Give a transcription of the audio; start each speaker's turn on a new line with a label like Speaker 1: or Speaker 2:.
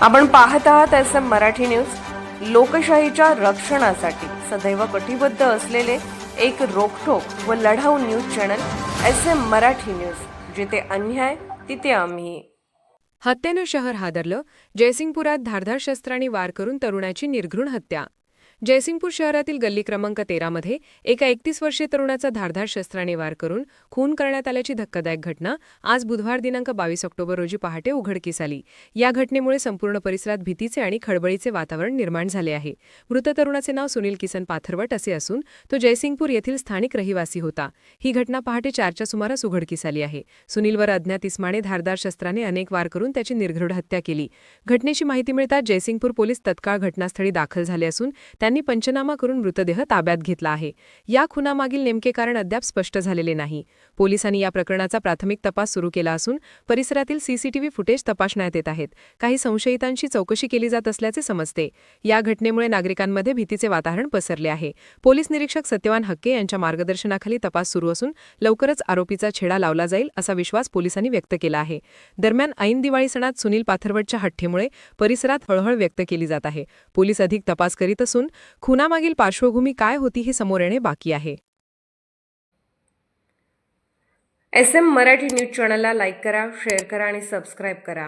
Speaker 1: आपण पाहत आहात एस एम मराठी न्यूज. लोकशाहीच्या रक्षणासाठी सदैव कटिबद्ध असलेले एक रोखोक व लढाऊ news channel S M Marathi news. जिथे अन्याय तिथे आम्ही.
Speaker 2: हत्येनं शहर हादरलं. जयसिंगपुरात धारधार शस्त्रांनी वार करून तरुणाची निर्घृण हत्या. जयसिंगपूर शहरातील गल्ली क्रमांक तेरामध्ये एका एकतीस वर्षीय तरुणाचा धारधार शस्त्राने वार करून खून करण्यात आल्याची धक्कादायक घटना आज बुधवार दिनांक बावीस ऑक्टोबर रोजी पहाटे उघडकीस आली. या घटनेमुळे संपूर्ण परिसरात भीतीचे आणि खळबळीचे वातावरण निर्माण झाले आहे. मृत तरुणाचे नाव सुनील किसन पाथरवट असे असून तो जयसिंगपूर येथील स्थानिक रहिवासी होता. ही घटना पहाटे चारच्या सुमारास उघडकीस आली आहे. सुनीलवर अज्ञात इस्माने धारदार शस्त्राने अनेक वार करून त्याची निर्घृढ हत्या केली. घटनेची माहिती मिळताच जयसिंगपूर पोलीस तत्काळ घटनास्थळी दाखल झाले असून त्यांनी पंचनामा करून मृतदेह ताब्यात घेतला आहे. या खुनामागील नेमके कारण अद्याप स्पष्ट झालेले नाही. पोलिसांनी या प्रकरणाचा प्राथमिक तपास सुरू केला असून परिसरातील सीसीटीव्ही फुटेज तपासण्यात येत आहेत. काही संशयितांची चौकशी केली जात असल्याचे समजते. या घटनेमुळे नागरिकांमध्ये भीतीचे वातावरण पसरले आहे. पोलीस निरीक्षक सत्यवान हक्के यांच्या मार्गदर्शनाखाली तपास सुरू असून लवकरच आरोपीचा छेडा लावला जाईल असा विश्वास पोलिसांनी व्यक्त केला आहे. दरम्यान ऐन दिवाळी सणात सुनील पाथरवटच्या हट्टीमुळे परिसरात हळहळ व्यक्त केली जात आहे. पोलीस अधिक तपास करीत असून खुनामागील पार्श्वभूमी काय होती हे समोर येणे बाकी आहे.
Speaker 1: एस एम मराठी न्यूज चॅनलला लाईक करा शेअर करा आणि सबस्क्राईब करा.